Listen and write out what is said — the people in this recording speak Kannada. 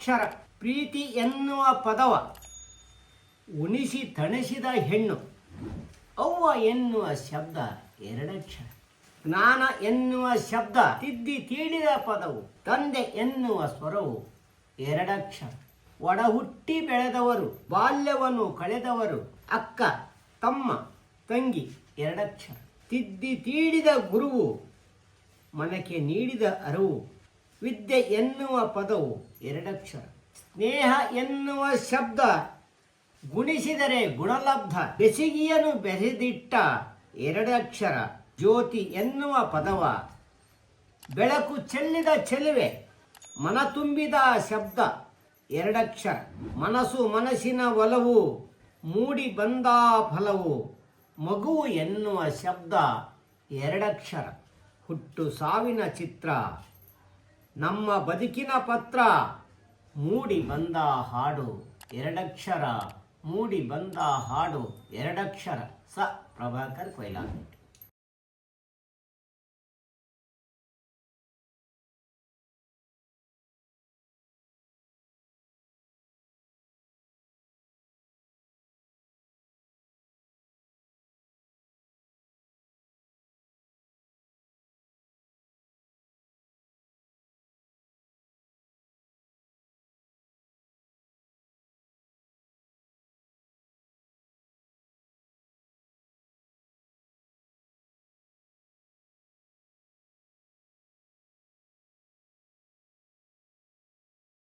ಎರಡಕ್ಷರ ಪ್ರೀತಿ ಎನ್ನುವ ಪದವ ಉಣಿಸಿ ತಣಿಸಿದ ಹೆಣ್ಣು. ಅವ್ವ ಎನ್ನುವ ಶಬ್ದ ಎರಡಕ್ಷರ. ಜ್ಞಾನ ಎನ್ನುವ ಶಬ್ದ ತಿದ್ದಿ ತೀಡಿದ ಪದವು. ತಂದೆ ಎನ್ನುವ ಸ್ವರವು ಎರಡಕ್ಷರ. ಒಡ ಹುಟ್ಟಿ ಬೆಳೆದವರು ಬಾಲ್ಯವನ್ನು ಕಳೆದವರು, ಅಕ್ಕ, ತಮ್ಮ, ತಂಗಿ ಎರಡಕ್ಷರ. ತಿದ್ದಿ ತೀಡಿದ ಗುರುವು ಮನಕ್ಕೆ ನೀಡಿದ ಅರಿವು ವಿದ್ಯೆ ಎನ್ನುವ ಪದವು ಎರಡಕ್ಷರ. ಸ್ನೇಹ ಎನ್ನುವ ಶಬ್ದ ಗುಣಿಸಿದರೆ ಗುಣಲಬ್ಧ. ಬೆಸಿಗಿಯನ್ನು ಬೆಸೆದಿಟ್ಟ ಎರಡಕ್ಷರ. ಜ್ಯೋತಿ ಎನ್ನುವ ಪದವ ಬೆಳಕು ಚೆಲ್ಲಿದ ಚೆಲುವೆ. ಮನ ತುಂಬಿದ ಶಬ್ದ ಎರಡಕ್ಷರ. ಮನಸ್ಸು ಮನಸ್ಸಿನ ಒಲವು ಮೂಡಿ ಬಂದ ಫಲವು. ಮಗು ಎನ್ನುವ ಶಬ್ದ ಎರಡಕ್ಷರ. ಹುಟ್ಟು ಸಾವಿನ ಚಿತ್ರ ನಮ್ಮ ಬದುಕಿನ ಪತ್ರ ಮೂಡಿ ಬಂದ ಹಾಡು ಎರಡಕ್ಷರ ಮೂಡಿ ಬಂದ ಹಾಡು ಎರಡಕ್ಷರ ಸ ಪ್ರಭಾಕರ್ ಕೊಯ್ಲಾಂಬಿಟ್ಟು